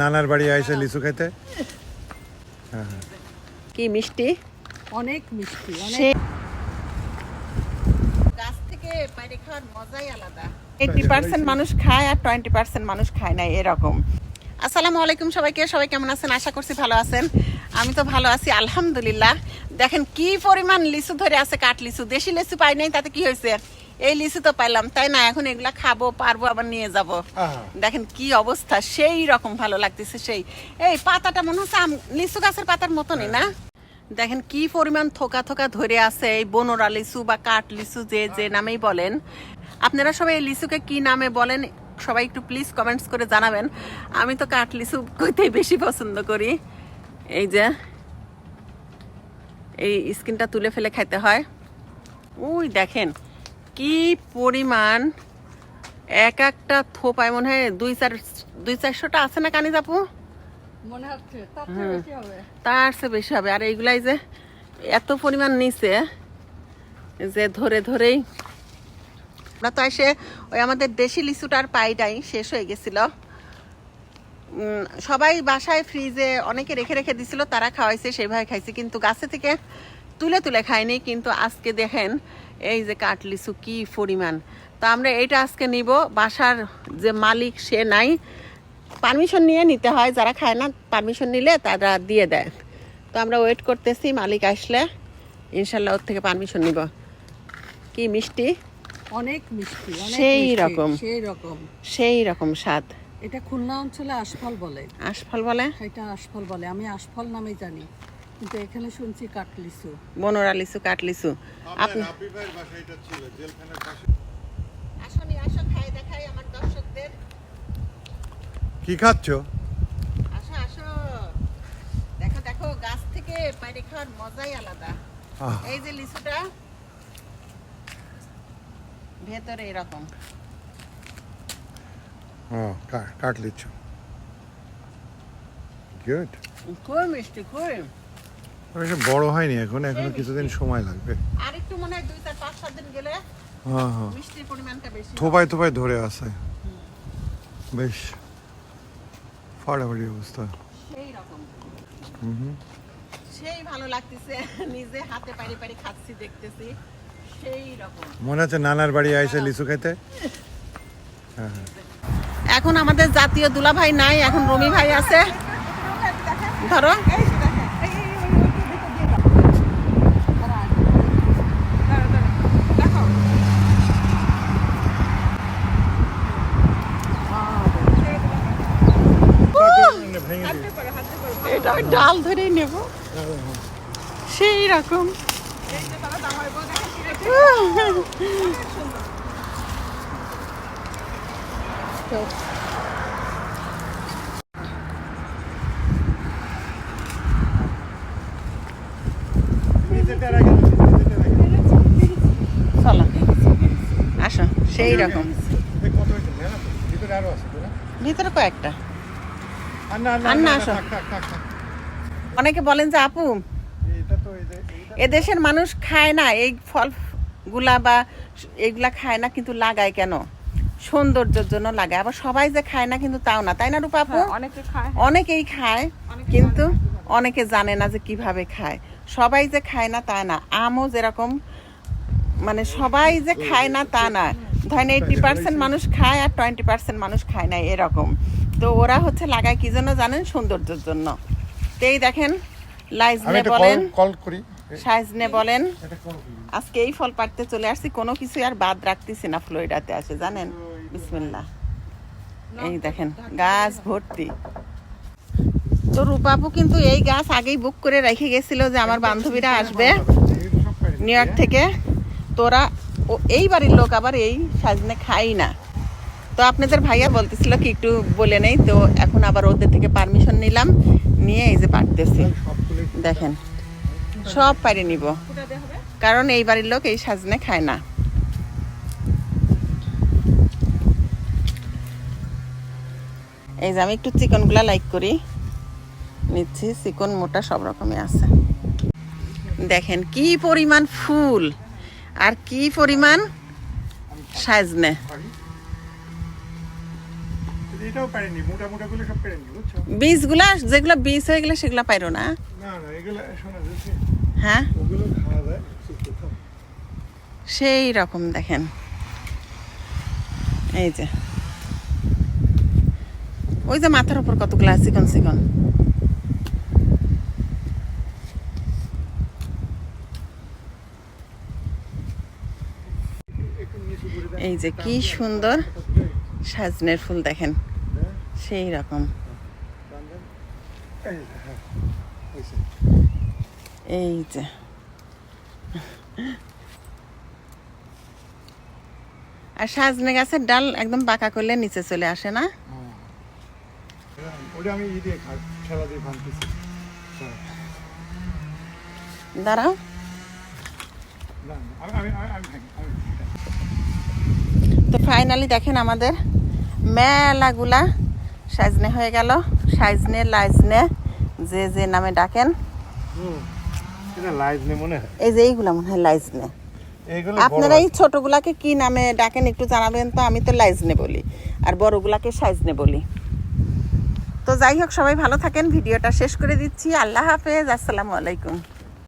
নানার বাড়ি আইসে লিচু খাইতে কি মিষ্টি? অনেক মিষ্টি অনেক। গাছ থেকে বাইরে খাওয়ার মজাই আলাদা। এইটি পার্সেন্ট মানুষ খায় আর টোয়েন্টি পার্সেন্ট মানুষ খায় না এরকম। আসসালামু আলাইকুম সবাইকে সবাই কেমন আছেন? আশা করছি ভালো আছেন। আমি তো ভালো আছি আলহামদুলিল্লাহ। দেখেন কি পরিমাণ লিচু ধরে আছে কাঠ লিচু। দেশি লিচু পাই নাই তাতে কি হয়েছে? এই লিচু তো পাইলাম তাই না? এখন এগুলা খাব পারব আবার নিয়ে যাব। দেখেন কি অবস্থা সেই রকম ভালো লাগতেছে সেই। এই পাতাটা মনে হচ্ছে লিচু গাছের পাতার মতনই না? দেখেন কি পরিমাণ থোকা থোকা ধরে আছে এই বনরা লিচু বা কাঠ লিচু যে যে নামেই বলেন। আপনারা সবাই এই লিচুকে কি নামে বলেন সবাই একটু প্লিজ কমেন্টস করে জানাবেন। আমি তো কাঠ লিচু কইতেই বেশি পছন্দ করি। এই যে এই স্কিনটা তুলে ফেলে খাইতে হয়। উই দেখেন। কি পরিমাণ? এক একটা থোপায় মনে হয় দুই চার দুই চারশোটা আছে না কানি আপু? মনে হচ্ছে তার চেয়ে বেশি হবে। আর এইগুলাই যে এত পরিমাণ নিচে যে ধরে ধরেই আমরা তো এসে ওই আমাদের দেশি লিচুটার পাইটাই শেষ হয়ে গেছিল। সবাই বাসায় ফ্রিজে অনেকে রেখে রেখে দিছিল তারা খাওয়াইছে সেইভাবে খাইছে। কিন্তু গাছে থেকে তুলে তুলে খায়নি। কিন্তু আজকে দেখেন এই যে কাঠ লিচু কি পরিমাণ। তো আমরা এইটা আজকে নিব। বাসার যে মালিক সে নাই। পারমিশন নিয়ে নিতে হয় যারা খায় না পারমিশন নিলে তারা দিয়ে দেয়। তো আমরা ওয়েট করতেছি মালিক আসলে। ইনশাল্লাহ ওর থেকে পারমিশন নিব। কি মিষ্টি অনেক মিষ্টি। সেই রকম। সেই রকম। সেই রকম স্বাদ। এটা খুলনা অঞ্চলে আশফল বলে। আশফল বলে? এটা আশফল বলে আমি আশফল নামে জানি। কিন্তু এখানে শুনছি কাটলিসু। লিচু লিচু আপনি রাব্বি ভাইয়ের বাসায় এটা ছিল জেলখানার পাশে। আসনি আসো খাই দেখাই আমার দর্শকদের। কি খাচ্ছ? আসো আসো। দেখো দেখো গাছ থেকে বাইরে খাওয়ার মজাই আলাদা। এই যে লিচুটা ভেতরে এরকম। ও কা- কাঠ লিচু গুড। খুব মিষ্টি খুব। অবশ্য বড় হয়নি এখন এখনও কিছুদিন সময় লাগবে। আর একটু মনে হয় দুই চার পাঁচ সাত দিন গেলে হ্যাঁ হ্যাঁ। মিষ্টির পরিমাণটা বেশি থোপায় থোপায় ধরে আছে। বেশ। ফাটাফাটি অবস্থা। সেই রকম। হুম। সেই ভালো লাগতেছে নিজে হাতে পারি পারি খাচ্ছি দেখতেছি। সেই রকম। মনে আছে নানার বাড়ি আইসে লিচু খাইতে। হ্যাঁ হ্যাঁ। এখন আমাদের জাতীয় দুলা ভাই নাই এখন রমি ভাই আছে। ধরো ভেঙে দিই। এটা ডাল ধরেই নেব। সেই রকম। চলো আসো সেই রকম। ভিতরে কয়েকটা। আসো। অনেকে বলেন যে আপু এদেশের মানুষ খায় না এই ফলগুলা বা এগুলা খায় না কিন্তু লাগায় কেন? সৌন্দর্যের জন্য লাগায়। আবার সবাই যে খায় না কিন্তু তাও না। তাই না রূপা আপু? অনেকে খায় অনেকেই খায় কিন্তু অনেকে জানে না যে কীভাবে খায়। সবাই যে খায় না তা না। আমও যেরকম মানে সবাই যে খায় না তা না। ধরেন এইটি পার্সেন্ট মানুষ খায় আর টোয়েন্টি পার্সেন্ট মানুষ খায় না এরকম। তো ওরা হচ্ছে লাগায় কি জন্য জানেন? সৌন্দর্যের জন্য। তো এই দেখেন লাইজনে বলেন কল- করি। সাইজনে বলেন। আজকে এই ফল পাড়তে চলে আসছি কোনো কিছু আর বাদ রাখতেছি না ফ্লোরিডাতে আসে জানেন? বিসমিল্লাহ। এই দেখেন গাছ ভর্তি। তো রূপাপু কিন্তু এই গাছ আগেই বুক করে রেখে গেছিল যে আমার বান্ধবীরা আসবে নিউ ইয়র্ক থেকে। তোরা ও, এই বাড়ির লোক আবার এই সাজনে খাই না। তো আপনাদের ভাইয়া বলতেছিল কি একটু বলে নেই, তো এখন আবার ওদের থেকে পারমিশন নিলাম, নিয়ে এই যে পারতেছি দেখেন, সব পারি নিব। কারণ এই বাড়ির লোক এই সাজনে খায় না। এই যে আমি একটু চিকনগুলা লাইক করি। নিচ্ছি, চিকন মোটা সব রকমই আছে। দেখেন কি পরিমাণ ফুল। আর কি পরিমাণ? সাজনে। বীজগুলা যেগুলো বীজ হয়ে গেলে সেগুলো পাইরো না? হ্যাঁ। সেই রকম দেখেন। এই যে। ওই যে মাথার উপর কতগুলো চিকন চিকন একটু নিচু করে দেন। এই যে কি সুন্দর সাজনের ফুল দেখেন সেই রকম। এই যে, আর সাজনে গাছের ডাল একদম বাঁকা করলে নিচে চলে আসে না? দাঁড়াও না না, আমি আমি আমি- আমি ভাঙি আমি ভাঙি। তো ফাইনালি দেখেন আমাদের মেলাগুলা সাজনে হয়ে গেল। সাজনে লাইজনে যে যে নামে ডাকেন। এই যে এইগুলা মনে হয় লাইজনে আপনারা এই ছোটগুলাকে কি নামে ডাকেন একটু জানাবেন তো? আমি তো লাইজনে বলি আর বড়গুলাকে সাইজনে বলি। তো যাই হোক সবাই ভালো থাকেন। ভিডিওটা শেষ করে দিচ্ছি। আল্লাহ হাফেজ। আসসালামু আলাইকুম।